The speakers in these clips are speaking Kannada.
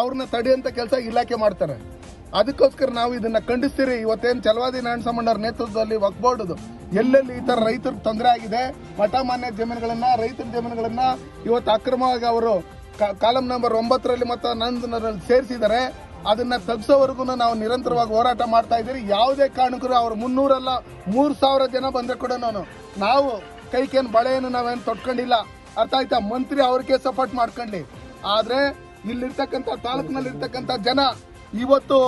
ಅವ್ರನ್ನ ತಡೆಯುವಂತ ಕೆಲಸ ಇಲಾಖೆ ಮಾಡ್ತಾರೆ. ಅದಕ್ಕೋಸ್ಕರ ನಾವು ಇದನ್ನ ಖಂಡಿಸ್ತೀರಿ. ಇವತ್ತೇನು ಚಲವಾದಿ ನಾರಾಯಣ ನೇತೃತ್ವದಲ್ಲಿ ವಕ್ಬೋರ್ಡ್ ಎಲ್ಲೆಲ್ಲಿ ಈ ತರ ರೈತರ ತೊಂದರೆ ಆಗಿದೆ, ಮಠ ಮಾನ್ಯ ಜಮೀನುಗಳನ್ನ, ರೈತರ ಜಮೀನುಗಳನ್ನ ಇವತ್ತು ಅಕ್ರಮವಾಗಿ ಅವರು ಕಾಲಂ ನಂಬರ್ ಒಂಬತ್ತರಲ್ಲಿ ಮತ್ತು ನಂದನರಲ್ಲಿ ಸೇರಿಸಿದ್ದಾರೆ. ಅದನ್ನ ತಗ್ಸೋವರೆಗೂ ನಾವು ನಿರಂತರವಾಗಿ ಹೋರಾಟ ಮಾಡ್ತಾ ಇದ್ದೀರಿ. ಯಾವುದೇ ಕಾರಣಕ್ಕೂ ಅವ್ರು ಮುನ್ನೂರಲ್ಲ, ಮೂರು ಸಾವಿರ ಜನ ಬಂದ್ರೆ ಕೂಡ ನಾನು, ನಾವು ಕೈಕೇನು ಬಳೆಯನ್ನು ನಾವೇನು ತೊಟ್ಕೊಂಡಿಲ್ಲ. ಅರ್ಥ ಆಯ್ತಾ? ಮಂತ್ರಿ ಅವ್ರಿಗೆ ಸಪೋರ್ಟ್ ಮಾಡ್ಕೊಂಡ್ಲಿ. ಆದ್ರೆ ಇಲ್ಲಿರ್ತಕ್ಕಂಥ ತಾಲೂಕಿನಲ್ಲಿ ಇರ್ತಕ್ಕಂಥ ಜನ ಇವತ್ತು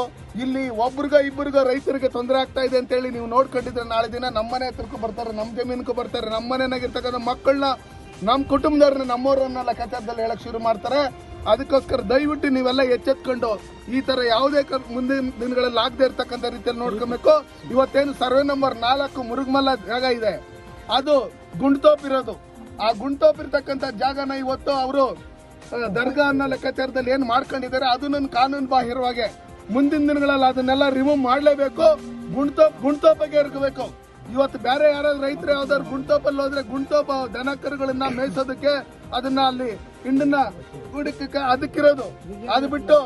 ಇಲ್ಲಿ ಒಬ್ರಿಗ ಇಬ್ಬರಿಗ ರೈತರಿಗೆ ತೊಂದರೆ ಆಗ್ತಾ ಇದೆ ಅಂತ ಹೇಳಿ ನೀವು ನೋಡ್ಕೊಂಡಿದ್ರೆ ನಾಳೆ ದಿನ ನಮ್ಮನೆ ಹತ್ರಕ್ಕೂ ಬರ್ತಾರೆ, ನಮ್ಮ ಜಮೀನಿಗೂ ಬರ್ತಾರೆ, ನಮ್ಮ ಮನೆಯಾಗಿರ್ತಕ್ಕಂಥ ಮಕ್ಕಳನ್ನ, ನಮ್ಮ ಕುಟುಂಬದವ್ರನ್ನ ನಮ್ಮವ್ರನ್ನ ಲೆಕ್ಕಾಚಾರದಲ್ಲಿ ಹೇಳಕ್ ಶುರು ಮಾಡ್ತಾರೆ. ಅದಕ್ಕೋಸ್ಕರ ದಯವಿಟ್ಟು ನೀವೆಲ್ಲ ಎಚ್ಚೆತ್ಕೊಂಡು ಈ ತರ ಯಾವುದೇ ಮುಂದಿನ ದಿನಗಳಲ್ಲಿ ಆಗದೆ ಇರ್ತಕ್ಕಂಥ ರೀತಿಯಲ್ಲಿ ನೋಡ್ಕೊಬೇಕು. ಇವತ್ತೇನು ಸರ್ವೆ ನಂಬರ್ ನಾಲ್ಕು ಮುರುಗಮಲ್ಲ ಜಾಗ ಇದೆ. ಅದು ಗುಂಡ್ತೋಪ್ ಇರೋದು. ಆ ಗುಂಡ್ತೋಪ್ ಇರ್ತಕ್ಕಂಥ ಜಾಗನ ಇವತ್ತು ಅವರು ದರ್ಗಾ ಅನ್ನೋ ಲೆಕ್ಕಾಚಾರದಲ್ಲಿ ಏನ್ ಮಾಡ್ಕೊಂಡಿದ್ದಾರೆ ಅದನ್ನ ಕಾನೂನು ಬಾಹಿರವಾಗಿ. ಮುಂದಿನ ದಿನಗಳಲ್ಲಿ ಅದನ್ನೆಲ್ಲ ರಿಮೂವ್ ಮಾಡಲೇಬೇಕು ಗುಂಡ್ತೋಪ್ ಬಗ್ಗೆ ಇರಬೇಕು. ಇವತ್ತು ಬೇರೆ ಯಾರಾದ್ರೂ ರೈತರು ಯಾವ್ದಾದ್ರು ಗುಂಡ್ತೋಪಲ್ಲಿ ಹೋದ್ರೆ ಗುಂಡ್ತೋಪ ದನ ಕರುಗಳನ್ನ ಮೇಯಿಸೋದಕ್ಕೆ ಅದನ್ನ ಅಲ್ಲಿ ಹಿಂಡನ್ನ ಹುಡುಕಕ್ಕೆ ಅದಕ್ಕಿರೋದು. ಅದು ಬಿಟ್ಟು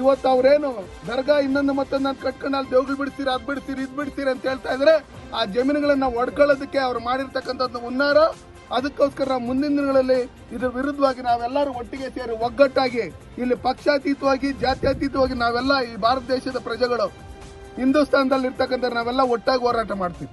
ಇವತ್ತು ಅವ್ರೇನು ದರ್ಗಾ ಇನ್ನೊಂದು ಮತ್ತೊಂದು ಕಟ್ಕೊಂಡು ಅಲ್ಲಿ ದೇವ್ಗಳು ಬಿಡ್ತೀರಿ, ಅದು ಬಿಡ್ತೀರಿ, ಇದು ಬಿಡ್ತೀರಿ ಅಂತ ಹೇಳ್ತಾ ಇದ್ರೆ ಆ ಜಮೀನುಗಳನ್ನ ಒಡ್ಕೊಳ್ಳೋದಕ್ಕೆ ಅವ್ರು ಮಾಡಿರ್ತಕ್ಕಂಥದ್ದು ಉನ್ನಾರ ಅದಕ್ಕೋಸ್ಕರ ಮುಂದಿನ ದಿನಗಳಲ್ಲಿ ಇದರ ವಿರುದ್ಧವಾಗಿ ನಾವೆಲ್ಲರೂ ಒಟ್ಟಿಗೆ ಸೇರಿ ಒಗ್ಗಟ್ಟಾಗಿ ಇಲ್ಲಿ ಪಕ್ಷಾತೀತವಾಗಿ, ಜಾತ್ಯತೀತವಾಗಿ ನಾವೆಲ್ಲ ಈ ಭಾರತ ದೇಶದ ಪ್ರಜೆಗಳು ಹಿಂದೂಸ್ತಾನದಲ್ಲಿ ಇರ್ತಕ್ಕಂಥ ನಾವೆಲ್ಲ ಒಟ್ಟಾಗಿ ಹೋರಾಟ ಮಾಡ್ತೀವಿ.